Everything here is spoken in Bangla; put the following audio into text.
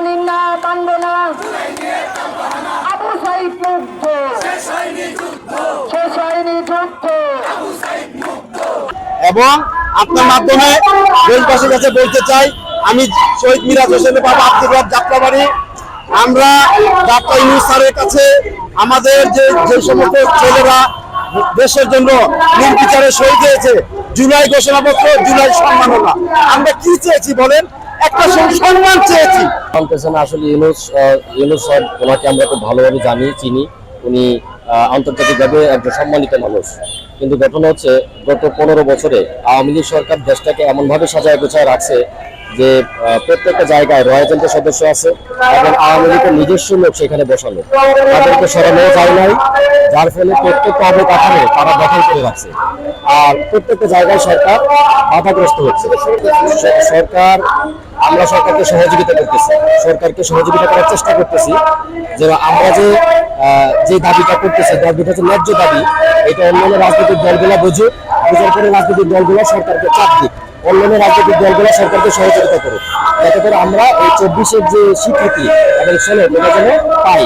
জানেন না না আবু মুগ্ধ। শেষ হয়নি যুদ্ধ। এবং আপনার মাধ্যমে দেশবাসীর কাছে বলতে চাই, আমি শহীদ মিরাজ হোসেন বাবা আব্দুল যাত্রা যাত্রাবাড়ি। আমরা ডাক্তার ইউনুস স্যারের কাছে, আমাদের যে যে সমস্ত ছেলেরা দেশের জন্য নির্বিচারে শহীদ হয়েছে জুলাই ঘোষণাপত্র, জুলাই সম্মাননা। আমরা কি চেয়েছি বলেন? একটা সম্মান চেয়েছি। জানতেছেন আসলে ইউনুস ইউনুস সাহেব ওনাকে আমরা খুব ভালোভাবে জানি, চিনি। উনি আন্তর্জাতিকভাবে একজন সম্মানিত মানুষ। কিন্তু ঘটনা হচ্ছে, গত পনেরো বছরে আওয়ামী লীগ সরকার দেশটাকে এমনভাবে সাজায় গোছায় রাখছে যে প্রত্যেকটা জায়গায় রয় এজেন্টের সদস্য আছে এবং আওয়ামী লীগের নিজস্ব লোক সেখানে বসানো। তাদেরকে সরানো যায় নাই। যার ফলে প্রত্যেকটা অবকাঠামো তারা দখল করে রাখছে। আর প্রত্যেকটা জায়গায় সরকার বাধাগ্রস্ত হচ্ছে। সরকার আমরা সরকারকে সহযোগিতা করতেছি। সরকারকে সহযোগিতা করার চেষ্টা করতেছি যে আমরা যে যে দাবিটা করতেছি, দাবিটা হচ্ছে ন্যায্য দাবি। এটা অন্যান্য রাজনৈতিক দলগুলো বুঝুক, বুঝার পরে রাজনৈতিক দলগুলো সরকারকে চাপ দিক। অন্যান্য রাজনৈতিক দলগুলো সরকারকে সহযোগিতা করুক। যাতে করে আমরা এই চব্বিশের যে স্বীকৃতি এবং ছেলে এটা যেন পাই।